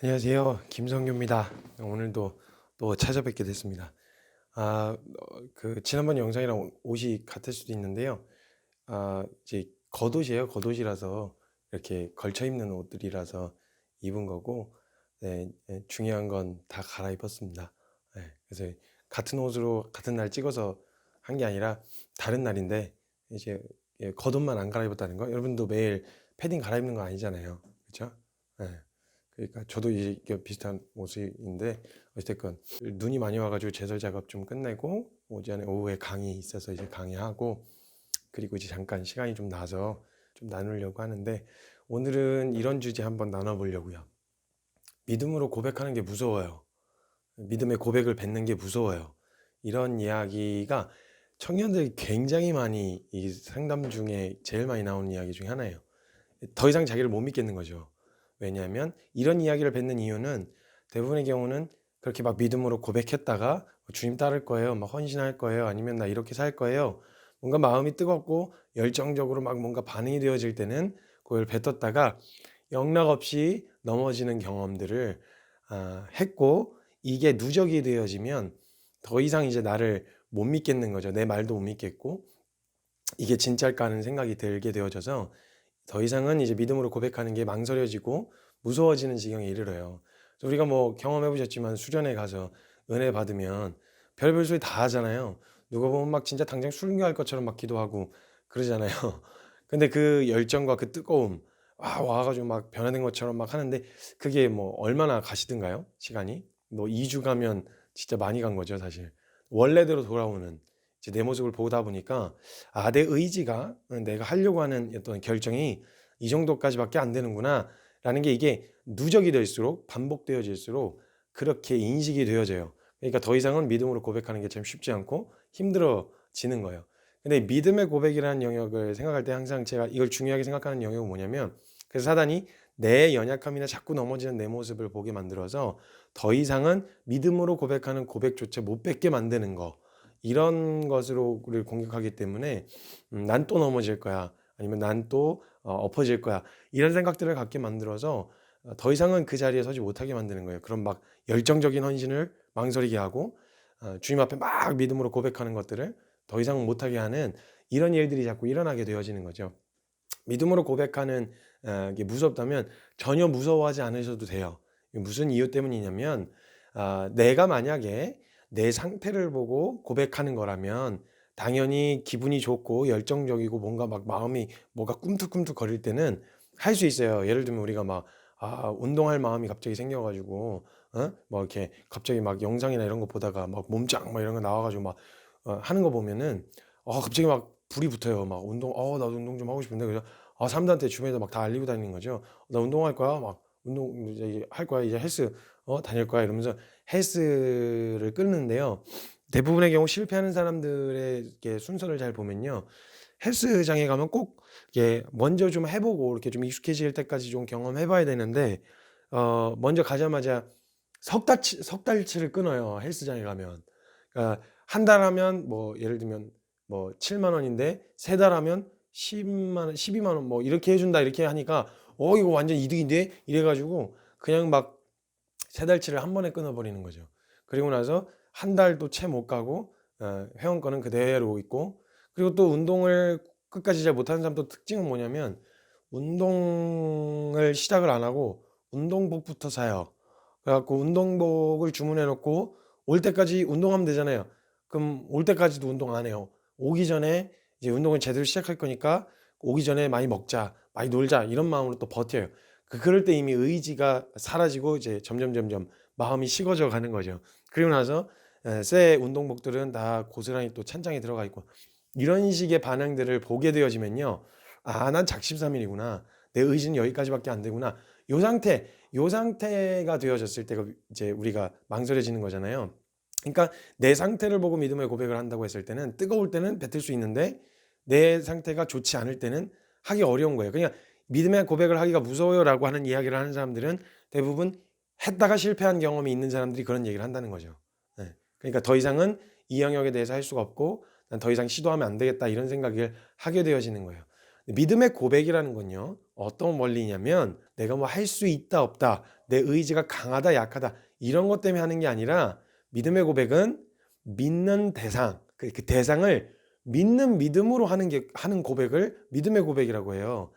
안녕하세요. 김성규입니다. 오늘도 또 찾아뵙게 됐습니다. 아, 어, 그 지난번 영상이랑 옷이 같을 수도 있는데요. 아, 이제 겉옷이에요. 겉옷이라서 이렇게 걸쳐 입는 옷들이라서 입은 거고, 네, 예, 중요한 건 다 갈아입었습니다. 네, 그래서 같은 옷으로 같은 날 찍어서 한 게 아니라 다른 날인데 이제 예, 겉옷만 안 갈아입었다는 거. 여러분도 매일 패딩 갈아입는 거 아니잖아요. 그렇죠? 네. 그러니까 저도 이게 비슷한 모습인데 어쨌든 눈이 많이 와가지고 제설 작업 좀 끝내고 오전에 오후에 강의 있어서 이제 강의하고 그리고 이제 잠깐 시간이 좀 나서 좀 나누려고 하는데 오늘은 이런 주제 한번 나눠보려고요. 믿음으로 고백하는 게 무서워요. 믿음의 고백을 뱉는 게 무서워요. 이런 이야기가 청년들이 굉장히 많이 이 상담 중에 제일 많이 나오는 이야기 중에 하나예요. 더 이상 자기를 못 믿겠는 거죠. 왜냐하면 이런 이야기를 뱉는 이유는 대부분의 경우는 그렇게 막 믿음으로 고백했다가 주님 따를 거예요, 막 헌신할 거예요, 아니면 나 이렇게 살 거예요. 뭔가 마음이 뜨겁고 열정적으로 막 뭔가 반응이 되어질 때는 그걸 뱉었다가 영락 없이 넘어지는 경험들을 아, 했고 이게 누적이 되어지면 더 이상 이제 나를 못 믿겠는 거죠. 내 말도 못 믿겠고 이게 진짜일까 하는 생각이 들게 되어져서 더 이상은 이제 믿음으로 고백하는 게 망설여지고 무서워지는 지경에 이르러요. 우리가 뭐 경험해 보셨지만 수련회 가서 은혜 받으면 별별 소리 다 하잖아요. 누가 보면 막 진짜 당장 순교할 것처럼 막 기도하고 그러잖아요. 근데 그 열정과 그 뜨거움 와 와가지고 막 변화된 것처럼 막 하는데 그게 뭐 얼마나 가시든가요? 시간이 뭐 2주 가면 진짜 많이 간 거죠 사실. 원래대로 돌아오는 내 모습을 보다 보니까 아, 내 의지가 내가 하려고 하는 어떤 결정이 이 정도까지밖에 안 되는구나 라는 게 이게 누적이 될수록 반복되어질수록 그렇게 인식이 되어져요. 그러니까 더 이상은 믿음으로 고백하는 게 참 쉽지 않고 힘들어지는 거예요. 근데 믿음의 고백이라는 영역을 생각할 때 항상 제가 이걸 중요하게 생각하는 영역은 뭐냐면 그래서 사단이 내 연약함이나 자꾸 넘어지는 내 모습을 보게 만들어서 더 이상은 믿음으로 고백하는 고백조차 못 뱉게 만드는 거. 이런 것으로 우리를 공격하기 때문에 음, 난또 넘어질 거야. 아니면 난또 어, 엎어질 거야. 이런 생각들을 갖게 만들어서 어, 더 이상은 그 자리에 서지 못하게 만드는 거예요. 그런 막 열정적인 헌신을 망설이게 하고 어, 주님 앞에 막 믿음으로 고백하는 것들을 더 이상 못하게 하는 이런 일들이 자꾸 일어나게 되어지는 거죠. 믿음으로 고백하는 어, 게 무섭다면 전혀 무서워하지 않으셔도 돼요. 무슨 이유 때문이냐면 어, 내가 만약에 내 상태를 보고 고백하는 거라면 당연히 기분이 좋고 열정적이고 뭔가 막 마음이 뭐가 꿈틀꿈틀 거릴 때는 할 수 있어요. 예를 들면 우리가 막 아, 운동할 마음이 갑자기 생겨가지고 어? 뭐 이렇게 갑자기 막 영상이나 이런 거 보다가 막 몸짱 막 이런 거 나와가지고 막 어, 하는 거 보면은 어, 갑자기 막 불이 붙어요. 막 운동, 어, 나도 운동 좀 하고 싶은데 그래서 아, 사람들한테 주변에서 막 다 알리고 다니는 거죠. 나 운동할 거야. 막 운동 이제 할 거야. 이제 헬스 어, 다닐 거야. 이러면서 헬스를 끊는데요. 대부분의 경우 실패하는 사람들의 순서를 잘 보면요. 헬스장에 가면 꼭 이게 먼저 좀 해보고 이렇게 좀 익숙해질 때까지 좀 경험해봐야 되는데 어 먼저 가자마자 석 달치 석 달치를 끊어요 헬스장에 가면 그러니까 한 달 하면 뭐 예를 들면 뭐 7만 원인데 세 달 하면 10만 원, 12만 원 뭐 이렇게 해준다 이렇게 하니까 어 이거 완전 이득인데 이래가지고 그냥 막 세 달치를 한 번에 끊어버리는 거죠. 그리고 나서 한 달도 채 못 가고 어, 회원권은 그대로 있고 그리고 또 운동을 끝까지 잘 못하는 사람 또 특징은 뭐냐면 운동을 시작을 안 하고 운동복부터 사요. 그래갖고 운동복을 주문해 놓고 올 때까지 운동하면 되잖아요. 그럼 올 때까지도 운동 안 해요. 오기 전에 이제 운동을 제대로 시작할 거니까 오기 전에 많이 먹자, 많이 놀자 이런 마음으로 또 버텨요. 그 그럴 때 이미 의지가 사라지고 이제 점점 점점 마음이 식어져 가는 거죠. 그리고 나서 새 운동복들은 다 고스란히 또 찬장에 들어가 있고 이런 식의 반응들을 보게 되어지면요. 아, 난 작심삼일이구나. 내 의지는 여기까지밖에 안 되구나. 요 상태, 요 상태가 되어졌을 때가 이제 우리가 망설여지는 거잖아요. 그러니까 내 상태를 보고 믿음의 고백을 한다고 했을 때는 뜨거울 때는 뱉을 수 있는데 내 상태가 좋지 않을 때는 하기 어려운 거예요. 그냥 믿음의 고백을 하기가 무서워요라고 하는 이야기를 하는 사람들은 대부분 했다가 실패한 경험이 있는 사람들이 그런 얘기를 한다는 거죠. 네. 그러니까 더 이상은 이 영역에 대해서 할 수가 없고 난 더 이상 시도하면 안 되겠다 이런 생각을 하게 되어지는 거예요. 믿음의 고백이라는 건요. 어떤 원리냐면 내가 뭐 할 수 있다 없다 내 의지가 강하다 약하다 이런 것 때문에 하는 게 아니라 믿음의 고백은 믿는 대상 그, 그 대상을 믿는 믿음으로 하는 게 하는 고백을 믿음의 고백이라고 해요.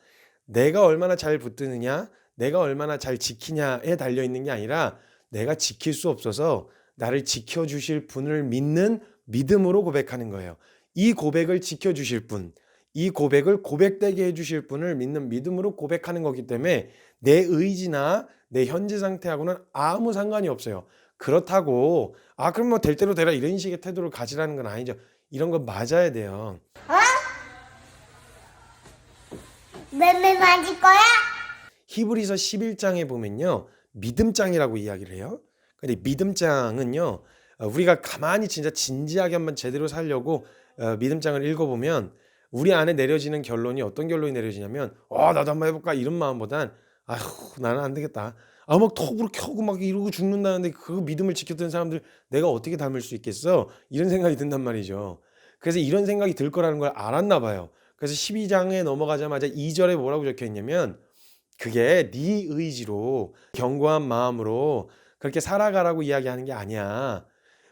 내가 얼마나 잘 붙드느냐, 내가 얼마나 잘 지키냐에 달려 있는 게 아니라 내가 지킬 수 없어서 나를 지켜 주실 분을 믿는 믿음으로 고백하는 거예요. 이 고백을 지켜 주실 분, 이 고백을 고백되게 해 주실 분을 믿는 믿음으로 고백하는 거기 때문에 내 의지나 내 현재 상태하고는 아무 상관이 없어요. 그렇다고 아 그럼 뭐 될 대로 되라 이런 식의 태도를 가지라는 건 아니죠. 이런 건 맞아야 돼요. 맴매 만질 거야? 히브리서 11장에 보면요. 믿음장이라고 이야기를 해요. 근데 믿음장은요. 어, 우리가 가만히 진짜 진지하게 한번 제대로 살려고 어, 믿음장을 읽어보면 우리 안에 내려지는 결론이 어떤 결론이 내려지냐면 어 나도 한번 해볼까 이런 마음보단 아휴 나는 안 되겠다. 아막 톡으로 켜고 막 이러고 죽는다는데 그 믿음을 지켰던 사람들 내가 어떻게 닮을 수 있겠어? 이런 생각이 든단 말이죠. 그래서 이런 생각이 들 거라는 걸 알았나 봐요. 그래서 12장에 넘어가자마자 2절에 뭐라고 적혀 있냐면 그게 네 의지로 견고한 마음으로 그렇게 살아가라고 이야기하는 게 아니야.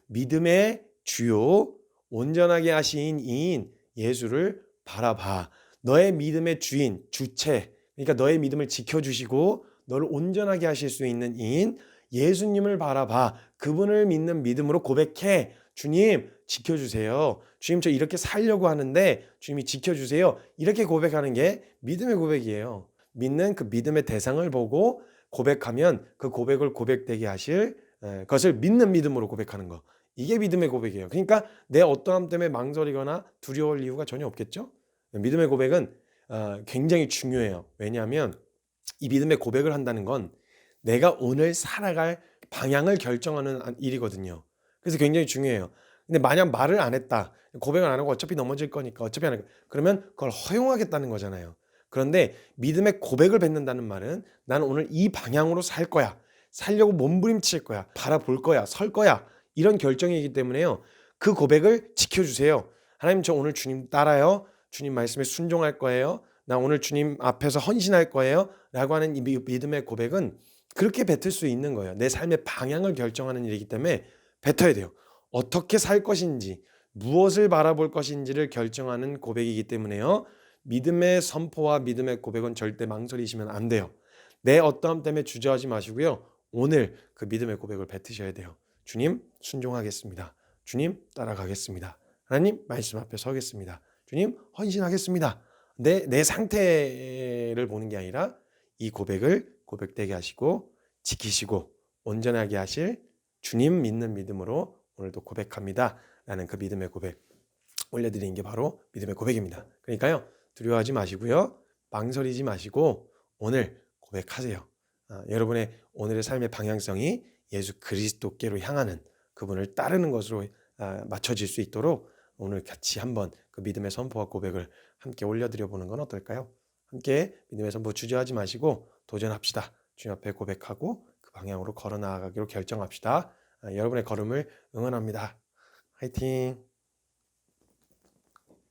믿음의 주요 온전하게 하신 이인 예수를 바라봐. 너의 믿음의 주인, 주체. 그러니까 너의 믿음을 지켜 주시고 너를 온전하게 하실 수 있는 이인 예수님을 바라봐. 그분을 믿는 믿음으로 고백해. 주님, 지켜주세요. 주님, 저 이렇게 살려고 하는데 주님이 지켜주세요. 이렇게 고백하는 게 믿음의 고백이에요. 믿는 그 믿음의 대상을 보고 고백하면 그 고백을 고백되게 하실 에, 것을 믿는 믿음으로 고백하는 거. 이게 믿음의 고백이에요. 그러니까 내 어떠함 때문에 망설이거나 두려울 이유가 전혀 없겠죠. 믿음의 고백은 어, 굉장히 중요해요. 왜냐하면 이 믿음의 고백을 한다는 건 내가 오늘 살아갈 방향을 결정하는 일이거든요. 그래서 굉장히 중요해요. 근데 만약 말을 안 했다. 고백을 안 하고 어차피 넘어질 거니까 어차피 안 할 거니까. 그러면 그걸 허용하겠다는 거잖아요. 그런데 믿음의 고백을 뱉는다는 말은 나는 오늘 이 방향으로 살 거야. 살려고 몸부림칠 거야. 바라볼 거야. 설 거야. 이런 결정이기 때문에요. 그 고백을 지켜주세요. 하나님 저 오늘 주님 따라요. 주님 말씀에 순종할 거예요. 나 오늘 주님 앞에서 헌신할 거예요. 라고 하는 이 믿음의 고백은 그렇게 뱉을 수 있는 거예요. 내 삶의 방향을 결정하는 일이기 때문에 뱉어야 돼요. 어떻게 살 것인지, 무엇을 바라볼 것인지를 결정하는 고백이기 때문에요. 믿음의 선포와 믿음의 고백은 절대 망설이시면 안 돼요. 내 어떠함 때문에 주저하지 마시고요. 오늘 그 믿음의 고백을 뱉으셔야 돼요. 주님, 순종하겠습니다. 주님, 따라가겠습니다. 하나님, 말씀 앞에 서겠습니다. 주님, 헌신하겠습니다. 내, 내 상태를 보는 게 아니라 이 고백을 고백되게 하시고 지키시고 온전하게 하실 주님 믿는 믿음으로 오늘도 고백합니다. 라는 그 믿음의 고백 올려드리는 게 바로 믿음의 고백입니다. 그러니까요, 두려워하지 마시고요. 망설이지 마시고 오늘 고백하세요. 아, 여러분의 오늘의 삶의 방향성이 예수 그리스도께로 향하는 그분을 따르는 것으로 아, 맞춰질 수 있도록 오늘 같이 한번 그 믿음의 선포와 고백을 함께 올려드려 보는 건 어떨까요? 함께 믿음의 선포 주저하지 마시고 도전합시다. 주님 앞에 고백하고 그 방향으로 걸어 나아가기로 결정합시다. 아, 여러분의 걸음을 응원합니다. 화이팅!